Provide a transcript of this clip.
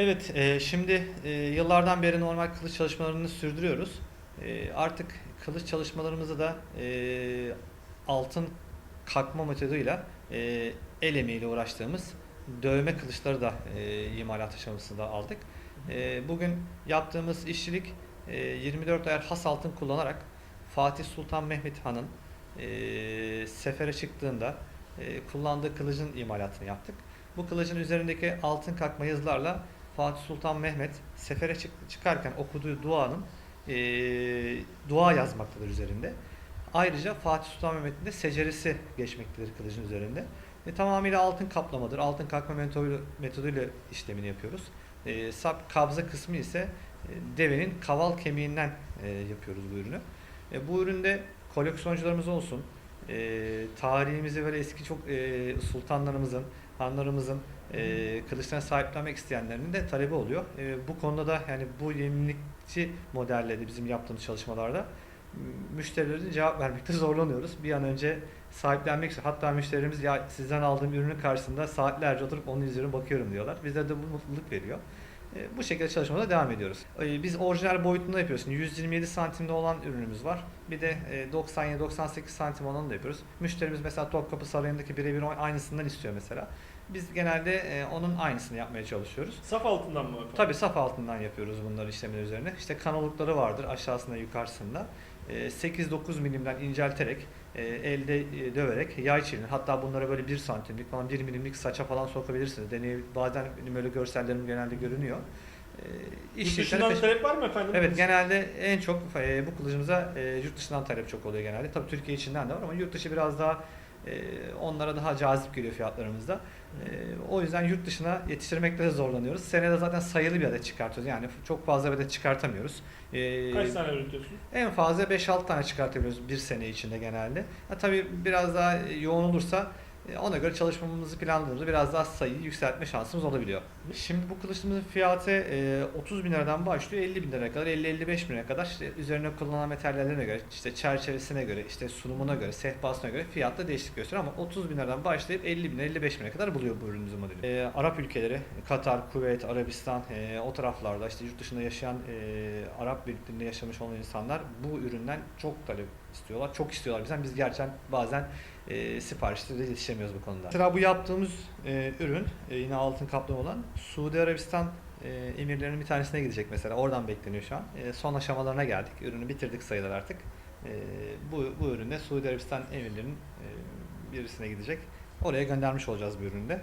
Evet, e, şimdi e, yıllardan beri normal kılıç çalışmalarını sürdürüyoruz. E, artık kılıç çalışmalarımızı da e, altın kalkma metoduyla e, el emeğiyle uğraştığımız dövme kılıçları da e, imalat aşamasında aldık. E, bugün yaptığımız işçilik e, 24 ayar has altın kullanarak Fatih Sultan Mehmet Han'ın e, sefere çıktığında e, kullandığı kılıcın imalatını yaptık. Bu kılıcın üzerindeki altın kalkma yazılarla Fatih Sultan Mehmet sefere çık- çıkarken okuduğu duanın e, dua yazmaktadır üzerinde. Ayrıca Fatih Sultan Mehmet'in de seceresi geçmektedir kılıcın üzerinde. E, tamamıyla altın kaplamadır. Altın kalkma metodu, metoduyla işlemini yapıyoruz. E, sap kabza kısmı ise e, devenin kaval kemiğinden e, yapıyoruz bu ürünü. E, bu üründe koleksiyoncularımız olsun, e, tarihimizi böyle eski çok e, sultanlarımızın, hanlarımızın e, kılıçlarına sahiplenmek isteyenlerin de talebi oluyor. E, bu konuda da yani bu yenilikçi modelle de bizim yaptığımız çalışmalarda müşterilerin cevap vermekte zorlanıyoruz. Bir an önce sahiplenmek istiyor. Hatta müşterilerimiz ya sizden aldığım ürünün karşısında saatlerce oturup onun üzerine bakıyorum diyorlar. Bize de bu mutluluk veriyor. E, Bu şekilde çalışmada devam ediyoruz. E, Biz orijinal boyutunda yapıyoruz. Şimdi 127 santimde olan ürünümüz var. Bir de e, 97-98 santim olanı da yapıyoruz. Müşterimiz mesela Topkapı Sarayı'ndaki birebir aynısından istiyor mesela. Biz genelde e, onun aynısını yapmaya çalışıyoruz. Saf altından mı? Tabii saf altından yapıyoruz bunları işlemler üzerine. İşte kanallıkları vardır aşağısında yukarısında. E, 8-9 milimden incelterek, e, elde e, döverek yay çivilir. Hatta bunlara böyle 1 santimlik falan 1 milimlik saça falan sokabilirsiniz. Deney, bazen benim öyle görsellerim genelde görünüyor. E, Yurt iş dışından yerleri- talep var mı efendim? Evet genelde en çok e, bu kılıcımıza e, yurt dışından talep çok oluyor genelde. Tabii Türkiye içinden de var ama yurt dışı biraz daha e, onlara daha cazip geliyor fiyatlarımızda. E, o yüzden yurt dışına yetiştirmekte de zorlanıyoruz. Senede zaten sayılı bir adet çıkartıyoruz. Yani çok fazla bir adet çıkartamıyoruz. E, Kaç tane üretiyorsunuz? en fazla 5-6 tane çıkartabiliyoruz bir sene içinde genelde. Ha, tabii biraz daha yoğun olursa ona göre çalışmamızı planladığımızda biraz daha sayıyı yükseltme şansımız olabiliyor. Şimdi bu kılıçımızın fiyatı e, 30 bin liradan başlıyor 50 bin liraya kadar 50-55 bin liraya kadar işte üzerine kullanılan materyallerine göre işte çerçevesine göre işte sunumuna göre sehpasına göre fiyatta değişiklik gösteriyor ama 30 bin liradan başlayıp 50 bin 55 bine kadar buluyor bu ürünümüzün modeli. E, Arap ülkeleri Katar, Kuveyt, Arabistan e, o taraflarda işte yurt dışında yaşayan e, Arap birliklerinde yaşamış olan insanlar bu üründen çok talep istiyorlar. Çok istiyorlar bizden. Biz gerçekten bazen e, siparişte de yetişemiyoruz bu konuda. Mesela bu yaptığımız e, ürün e, yine altın kaplama olan Suudi Arabistan e, emirlerinin bir tanesine gidecek mesela. Oradan bekleniyor şu an. E, son aşamalarına geldik. Ürünü bitirdik sayılır artık. E, bu, bu üründe Suudi Arabistan emirlerinin e, birisine gidecek. Oraya göndermiş olacağız bu ürünü de.